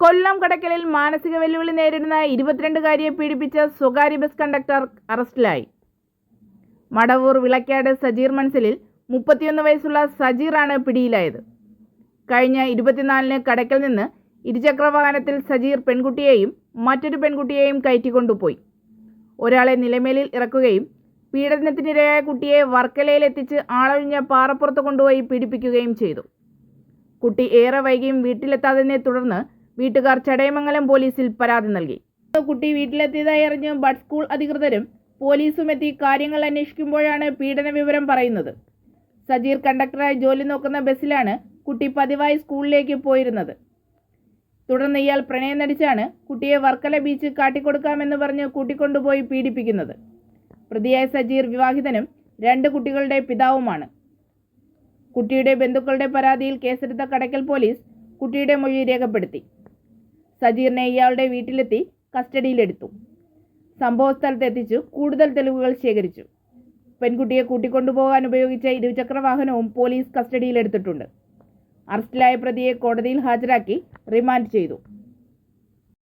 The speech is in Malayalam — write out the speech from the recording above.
കൊല്ലം കടക്കലിൽ മാനസിക വെല്ലുവിളി നേരിടുന്ന ഇരുപത്തിരണ്ടുകാരിയെ പീഡിപ്പിച്ച സ്വകാര്യ ബസ് കണ്ടക്ടർ അറസ്റ്റിലായി. മടവൂർ വിളക്കാട് സജീർ മൺസലിൽ മുപ്പത്തിയൊന്ന് വയസ്സുള്ള സജീറാണ് പിടിയിലായത്. കഴിഞ്ഞ ഇരുപത്തിനാലിന് കടക്കൽ നിന്ന് ഇരുചക്ര വാഹനത്തിൽ സജീർ പെൺകുട്ടിയെയും മറ്റൊരു പെൺകുട്ടിയെയും കയറ്റിക്കൊണ്ടുപോയി. ഒരാളെ നിലമേലിൽ ഇറക്കുകയും പീഡനത്തിനിരയായ കുട്ടിയെ വർക്കലയിലെത്തിച്ച് ആളൊഴിഞ്ഞ പാറപ്പുറത്ത് കൊണ്ടുപോയി പീഡിപ്പിക്കുകയും ചെയ്തു. കുട്ടി ഏറെ വൈകിയും വീട്ടിലെത്താതിനെ തുടർന്ന് വീട്ടുകാർ ചടയമംഗലം പോലീസിൽ പരാതി നൽകി. കുട്ടി വീട്ടിലെത്തിയതായി അറിഞ്ഞ് ബഡ് സ്കൂൾ അധികൃതരും പോലീസും എത്തി കാര്യങ്ങൾ അന്വേഷിക്കുമ്പോഴാണ് പീഡന വിവരം പറയുന്നത്. സജീർ കണ്ടക്ടറായി ജോലി നോക്കുന്ന ബസ്സിലാണ് കുട്ടി പതിവായി സ്കൂളിലേക്ക് പോയിരുന്നത്. തുടർന്ന് ഇയാൾ പ്രണയം നടിച്ചാണ് കുട്ടിയെ വർക്കല ബീച്ച് കാട്ടിക്കൊടുക്കാമെന്ന് പറഞ്ഞ് കൂട്ടിക്കൊണ്ടുപോയി പീഡിപ്പിക്കുന്നത്. പ്രതിയായ സജീർ വിവാഹിതനും രണ്ട് കുട്ടികളുടെ പിതാവുമാണ്. കുട്ടിയുടെ ബന്ധുക്കളുടെ പരാതിയിൽ കേസെടുത്ത കടക്കൽ പോലീസ് കുട്ടിയുടെ മൊഴി രേഖപ്പെടുത്തി. സജീറിനെ ഇയാളുടെ വീട്ടിലെത്തി കസ്റ്റഡിയിലെടുത്തു. സംഭവസ്ഥലത്ത് എത്തിച്ചു കൂടുതൽ തെളിവുകൾ ശേഖരിച്ചു. പെൺകുട്ടിയെ കൂട്ടിക്കൊണ്ടുപോകാൻ ഉപയോഗിച്ച ഇരുചക്ര വാഹനവും പോലീസ് കസ്റ്റഡിയിലെടുത്തിട്ടുണ്ട്. അറസ്റ്റിലായ പ്രതിയെ കോടതിയിൽ ഹാജരാക്കി റിമാൻഡ് ചെയ്തു.